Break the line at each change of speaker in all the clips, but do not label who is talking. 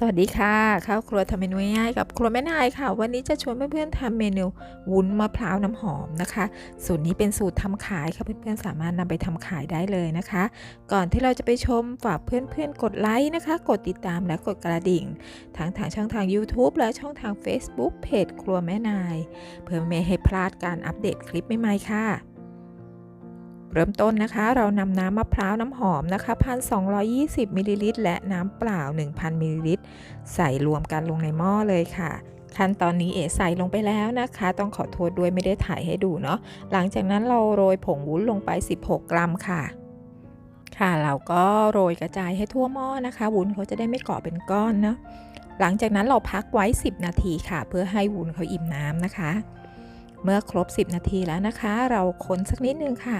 สวัสดีค่ะข้าวครัวทำเมนูง่ายกับครัวแม่นายค่ะ วันนี้จะชวนเพื่อนๆทำเมนูวุ้นมะพร้าวน้ำหอมนะคะ สูตรนี้เป็นสูตรทำขายค่ะเพื่อนๆสามารถนำไปทำขายได้เลยนะคะ ก่อนที่เราจะไปชมฝากเพื่อนๆกดไลค์นะคะ กดติดตามและกดกระดิ่งทั้งทางช่องทาง YouTube และช่องทาง Facebook เพจครัวแม่นาย เพื่อไม่ให้พลาดการอัปเดตคลิปใหม่ๆค่ะ เริ่มต้นนะคะ เรานำน้ำมะพร้าวน้ำหอมนะคะ 1,220มิลลิลิตรและน้ำเปล่า 1,000มิลลิลิตรใส่รวมกันลงในหม้อเลยค่ะ ขั้นตอนนี้เอ๋ใส่ลงไปแล้วนะคะ ต้องขอโทษด้วยไม่ได้ถ่ายให้ดูเนาะหลังจากนั้นเราโรยผงวุ้นลงไป 16 กรัมค่ะค่ะเราก็โรยกระจายให้ทั่วหม้อนะคะ วุ้นเขาจะได้ไม่เกาะเป็นก้อนเนาะหลังจากนั้นเราพักไว้ 10 นาทีค่ะ เพื่อให้วุ้นเขาอิ่มน้ำนะคะ เมื่อครบ 10 นาทีแล้วนะคะ เราคนสักนิดนึงค่ะ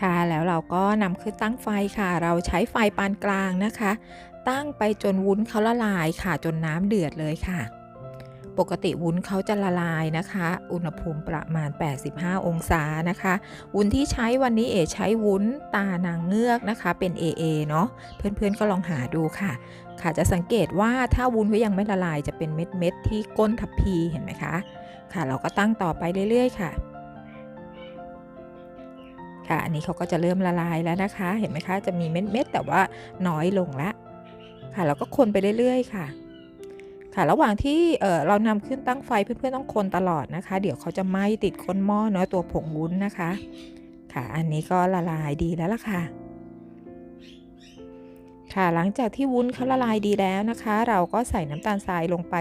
ค่ะแล้วเราก็นำขึ้นตั้งไฟค่ะ เราใช้ไฟปานกลางนะคะ ตั้งไปจนวุ้นเขาละลายค่ะ จนน้ำเดือดเลยค่ะ ปกติวุ้นเขาจะละลายนะคะ อุณหภูมิประมาณ 85 องศานะคะ วุ้นที่ใช้วันนี้เอใช้วุ้นตานางเงือกนะคะ เป็น AA เนาะเพื่อนๆก็ลองหาดูค่ะ ค่ะจะสังเกตว่าถ้าวุ้นเขายังไม่ละลายจะเป็นเม็ดๆที่ก้นทับพีเห็นไหมคะ ค่ะ เราก็ตั้งต่อไปเรื่อยๆ ค่ะ ค่ะอันนี้เขาก็จะเริ่มละลายแล้วนะคะ เห็นไหมคะจะมีเม็ดๆแต่ว่าน้อยลงละค่ะเราก็คนไปเรื่อยๆค่ะ ค่ะระหว่างที่เเรานำขึ้นตั้งไฟเพื่อนๆต้องคนตลอดนะคะ เดี๋ยวเขาจะไหม้ติดก้นหม้อเนาะตัวผงวุ้นนะคะ ค่ะอันนี้ก็ละลายดีแล้วล่ะค่ะ ค่ะหลังจากที่วุ้นเขาละลายดีแล้วนะคะ เราก็ใส่น้ำตาลทรายลงไป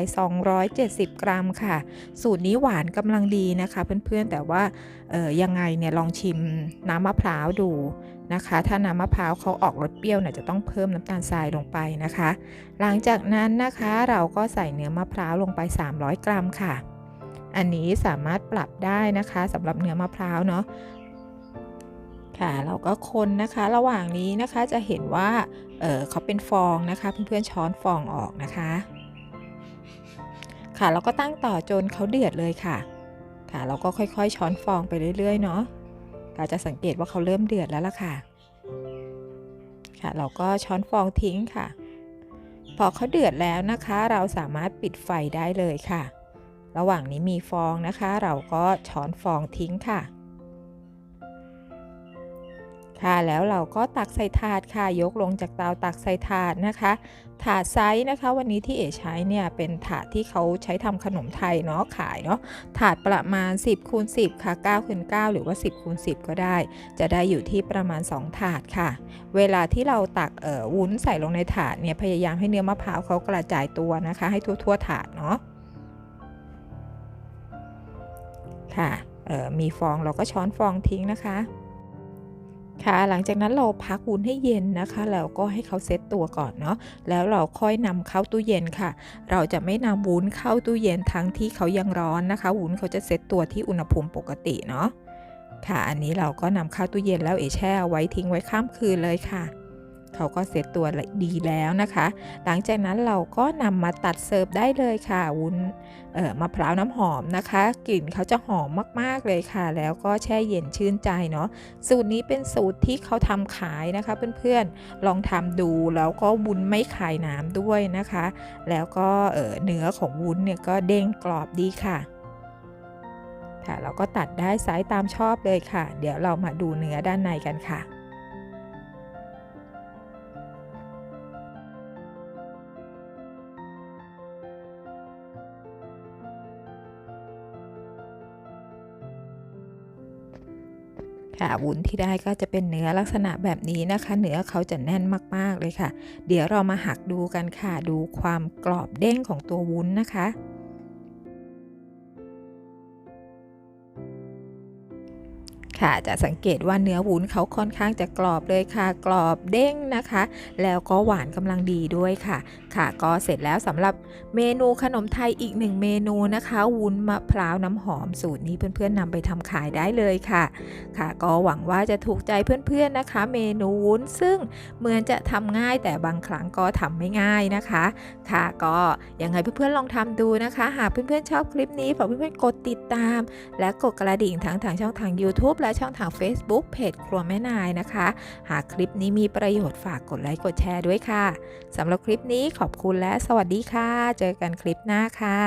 270 กรัมค่ะ สูตรนี้หวานกำลังดีนะคะ เพื่อนๆแต่ว่าออยังไงเนี่ยลองชิมน้ำมะพร้าวดูนะคะ ถ้าน้ำมะพร้าวเขาออกรสเปรี้ยวเนี่ยจะต้องเพิ่มน้ำตาลทรายลงไปนะคะ หลังจากนั้นนะคะเราก็ใส่เนื้อมะพร้าวลงไป 300 กรัมค่ะ อันนี้สามารถปรับได้นะคะสำหรับเนื้อมะพร้าวเนาะ ค่ะเราก็คนนะคะระหว่างนี้นะคะจะเห็นว่าเเขาเป็นฟองนะคะ เพื่อนๆช้อนฟองออกนะคะ ค่ะเราก็ตั้งต่อจนเขาเดือดเลยค่ะ ค่ะเราก็ค่อยๆช้อนฟองไปเรื่อยๆเนาะเราจะสังเกตว่าเขาเริ่มเดือดแล้วล่ะค่ะ ค่ะเราก็ช้อนฟองทิ้งค่ะ พอเขาเดือดแล้วนะคะ เราสามารถปิดไฟได้เลยค่ะ ระหว่างนี้มีฟองนะคะ เราก็ช้อนฟองทิ้งค่ะ ค่ะแล้วเราก็ตักใส่ถาดค่ะยกลงจากเตาตักใส่ถาดนะคะ ถาดไซส์นะคะ วันนี้ที่เอ๋ใช้เนี่ยเป็นถาดที่เขาใช้ทำขนมไทยเนาะขายเนาะถาดประมาณ 10คูณ10 ค่ะ9คูณ9หรือว่า 10คูณ10 ก็ได้ จะได้อยู่ที่ประมาณ 2 ถาดค่ะ เวลาที่เราตักเอ่อวุ้นใส่ลงในถาดเนี่ยพยายามให้เนื้อมะพร้าวเขากระจายตัวนะคะ ให้ทั่วๆถาดเนาะค่ะมีฟองเราก็ช้อนฟองทิ้งนะคะ ค่ะ หลังจากนั้นเราพักวุ้นให้เย็นนะคะ แล้วก็ให้เขาเซตตัวก่อนเนาะ แล้วเราค่อยนำเข้าตู้เย็นค่ะ เราจะไม่นำวุ้นเข้าตู้เย็นทั้งที่เขายังร้อนนะคะ วุ้นเขาจะเซตตัวที่อุณหภูมิปกติเนาะ ค่ะ อันนี้เราก็นำเข้าตู้เย็นแล้วเอแช่ไว้ทิ้งไว้ข้ามคืนเลยค่ะ เขาก็เสร็จตัวดีแล้วนะคะ หลังจากนั้นเราก็นำมาตัดเสิร์ฟได้เลยค่ะ วุ้นมะพร้าวน้ำหอมนะคะ กลิ่นเขาจะหอมมากๆเลยค่ะ แล้วก็แช่เย็นชื่นใจเนาะสูตรนี้เป็นสูตรที่เขาทำขายนะคะ เพื่อนๆลองทำดูแล้วก็วุ้นไม่คายน้ำด้วยนะคะ แล้วก็เนื้อของวุ้นเนี่ยก็เด้งกรอบดีค่ะค่ะเราก็ตัดได้ไซส์ตามชอบเลยค่ะ เดี๋ยวเรามาดูเนื้อด้านในกันค่ะ ค่ะวุ้นที่ได้ก็จะเป็นเนื้อลักษณะแบบนี้นะคะ เนื้อเขาจะแน่นมากๆเลยค่ะ เดี๋ยวเรามาหักดูกันค่ะ ดูความกรอบเด้งของตัววุ้นนะคะ ค่ะจะสังเกตว่าเนื้อวุ้นเขาค่อนข้างจะกรอบเลยค่ะ กรอบเด้งนะคะ แล้วก็หวานกำลังดีด้วยค่ะ ค่ะก็เสร็จแล้วสำหรับเมนูขนมไทยอีกหนึ่งเมนูนะคะ วุ้นมะพร้าวน้ำหอมสูตรนี้เพื่อนๆนำไปทำขายได้เลยค่ะ ค่ะก็หวังว่าจะถูกใจเพื่อนๆนะคะ เมนูวุ้นซึ่งเหมือนจะทำง่ายแต่บางครั้งก็ทำไม่ง่ายนะคะ ค่ะก็ยังไงเพื่อนๆลองทำดูนะคะ หากเพื่อนๆชอบคลิปนี้ฝากเพื่อนๆกดติดตาม และกดกระดิ่งทั้งทางช่องทาง YouTube และและช่องทาง Facebook เพจครัวแม่นายนะคะ หากคลิปนี้มีประโยชน์ฝากกดไลค์กดแชร์ด้วยค่ะสำหรับคลิปนี้ขอบคุณและสวัสดีค่ะ เจอกันคลิปหน้าค่ะ